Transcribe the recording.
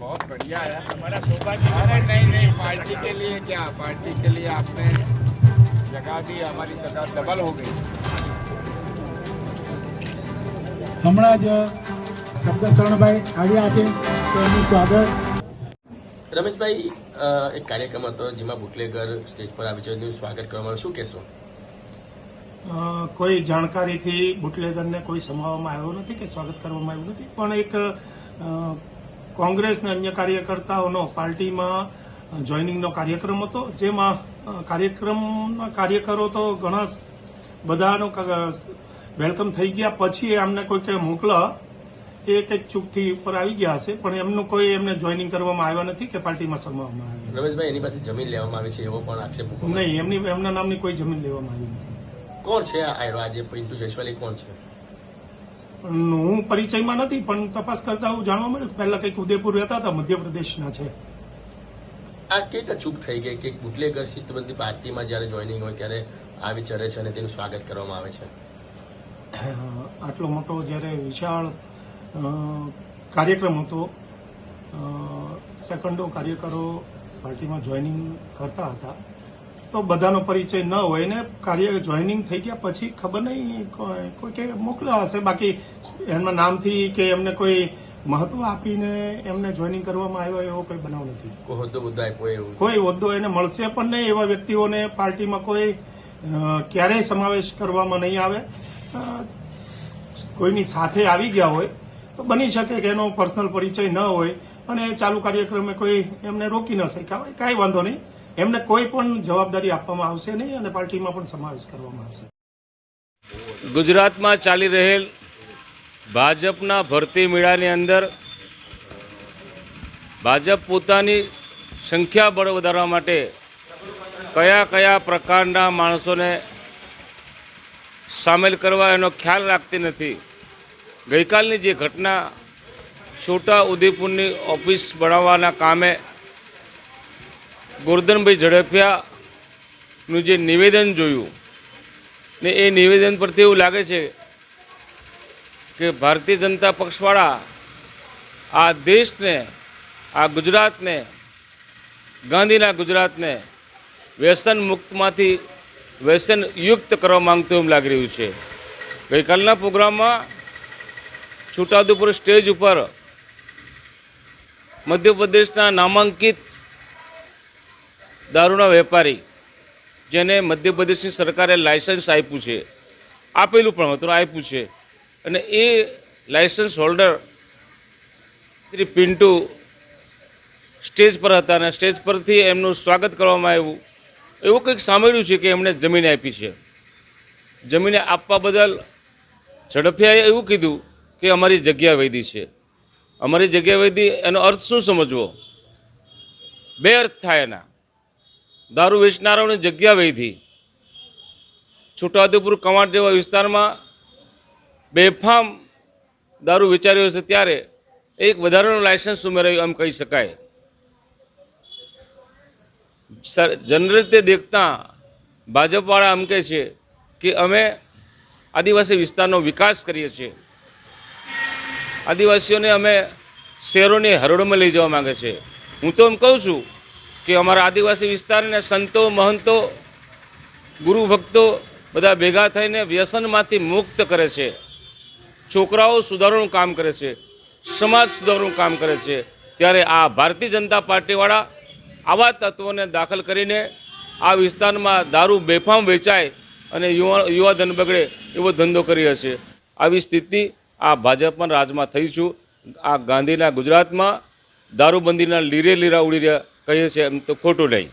बहुत बढ़िया है हमारा सौभाग्य अरे नहीं नहीं पार्टी के लिए क्या पार्टी के लिए आपने जगह दी हमारी जगह डबल हो गई હમણાં જ શબ્દશરણભાઈ આવ્યા છે તો એમનું સ્વાગત રમેશભાઈ અ, એક કાર્યક્રમ હતો જેમાં બુટલેગર સ્ટેજ પર આવી છે એનું સ્વાગત કરવામાં આવ્યું શું કહેશો અ, કોઈ જાણકારીથી બુટલેગરને કોઈ સમાવવામાં આવ્યો નથી કે સ્વાગત કરવામાં આવ્યું નથી પણ એક અ, કોંગ્રેસ અને અન્ય કાર્યકર્તાઓનો પાર્ટીમાં જોઈનિંગનો કાર્યક્રમ હતો જેમાં કાર્યક્રમના કાર્યકરો તો ઘણા બધાનો વેલકમ થઈ ગયા. પછી એમને કોઈ કંઈ મોકલા એ કંઈક ચૂકથી ઉપર આવી ગયા હશે પણ એમનું કોઈ એમને જોઈનિંગ કરવામાં આવ્યા નથી કે પાર્ટીમાં સમાવવામાં આવ્યા રમેશભાઈ એની પાસે જમીન લેવામાં આવી છે એવો પણ આક્ષેપ નહીં એમની એમના નામની કોઈ જમીન લેવામાં આવી નથી. કોણ છે આ આજે પિન્ટુ જયસ્વાલી કોણ છે? પણ હું પરિચયમાં નથી પણ તપાસ કરતા હું જાણવા મળ્યું પહેલા કંઈક ઉદયપુર રહેતા હતા મધ્યપ્રદેશના છે. આ કઈ અચૂક થઈ ગઈ કે બુટલેગર શિસ્તબંધી પાર્ટીમાં જ્યારે જોઈનિંગ હોય ત્યારે આવી વિચારે છે અને તેનું સ્વાગત કરવામાં આવે છે. આટલો મોટો જ્યારે વિશાળ કાર્યક્રમ હતો સેકન્ડો કાર્યકરો પાર્ટીમાં જોઈનિંગ કરતા હતા. તો બધાનો પરિચય ન હોય ને કાર્ય જોઈનિંગ થઈ ગયા પછી ખબર નહીં કોઈ કોઈ કે મોકલ્યા હશે. બાકી એમના નામથી કે એમને કોઈ મહત્વ આપીને એમને જોઈનિંગ કરવામાં આવ્યો એવો કોઈ બનાવ નથી. કોઈ હોદ્દો બધા આપ્યો એવું? કોઈ હોદ્દો એને મળશે પણ નહીં એવા વ્યક્તિઓને પાર્ટીમાં કોઈ ક્યારેય સમાવેશ કરવામાં નહીં આવે. કોઈની સાથે આવી ગયા હોય તો બની શકે કે એનો પર્સનલ પરિચય ન હોય અને ચાલુ કાર્યક્રમે કોઈ એમને રોકી ન શક્યા. હોય કાંઈ વાંધો નહીં. એમને કોઈ પણ જવાબદારી આપવામાં આવશે નહીં અને પાર્ટીમાં પણ સમાવેશ કરવામાં આવશે. ગુજરાતમાં ચાલી રહેલ ભાજપના ભરતી મેળાની અંદર ભાજપ પોતાની સંખ્યા બળ વધારવા માટે કયા કયા પ્રકારના માણસોને સામેલ કરવા એનો ખ્યાલ રાખતી નથી. ગઈકાલની જે ઘટના છોટા ઉદેપુરની ઓફિસ બનાવવાના કામે ગોરધનભાઈ ઝડપિયાનું જે નિવેદન જોયું ને એ નિવેદન પરથી એવું લાગે છે કે ભારતીય જનતા પક્ષવાળા આ દેશને, આ ગુજરાતને, ગાંધીના ગુજરાતને વ્યસન મુક્તમાંથી વ્યસન યુક્ત કરવા માંગતું એમ લાગી રહ્યું છે. ગઈકાલના પ્રોગ્રામમાં છોટાઉદેપુર સ્ટેજ ઉપર મધ્યપ્રદેશના નામાંકિત દારૂના વેપારી જેને મધ્યપ્રદેશની સરકારે લાયસન્સ આપ્યું છે, આપેલું પણ હતું, આપ્યું છે. અને એ licence holder Shri Pintu stage પર હતા અને સ્ટેજ પરથી એમનું સ્વાગત કરવામાં આવ્યું. એવું કંઈક સાંભળ્યું છે કે એમણે જમીન આપી છે. જમીને આપવા બદલ ઝડપિયાએ એવું કીધું કે અમારી જગ્યા વૈધી છે. અમારી જગ્યા વૈધી, એનો અર્થ શું સમજવો? બે અર્થ થાય એના. દારૂ વેચનારાઓની જગ્યા વહીથી છોટાઉદેપુર કમાટ જેવા વિસ્તારમાં બેફામ દારૂ વેચાર્યો છે ત્યારે એક વધારાનું લાયસન્સ ઉમેરાયું, એમ કહી શકાય. જનરલ રીતે દેખતા ભાજપવાળા એમ કહે છે કે અમે આદિવાસી વિસ્તારનો વિકાસ કરીએ છીએ. આદિવાસીઓને અમે શહેરોની હરોળમાં લઈ જવા માંગે છે. હું તો એમ કહું છું કે અમારા આદિવાસી વિસ્તારને સંતો, મહંતો, ગુરુ ભક્તો બધા ભેગા થઈને વ્યસનમાંથી મુક્ત કરે છે. છોકરાઓ સુધારવાનું કામ કરે છે. સમાજ સુધારવાનું કામ કરે છે. ત્યારે આ ભારતીય જનતા પાર્ટીવાળા આવા તત્વોને દાખલ કરીને આ વિસ્તારમાં દારૂ બેફામ વેચાય અને યુવા યુવા ધન બગડે એવો ધંધો કરી હશે આવી સ્થિતિ આ ભાજપના રાજમાં થઈ છું. આ ગાંધીના ગુજરાતમાં દારૂબંધીના લીરે લીરા ઉડી રહ્યા કહીએ છે એમ તો ખોટું નહીં.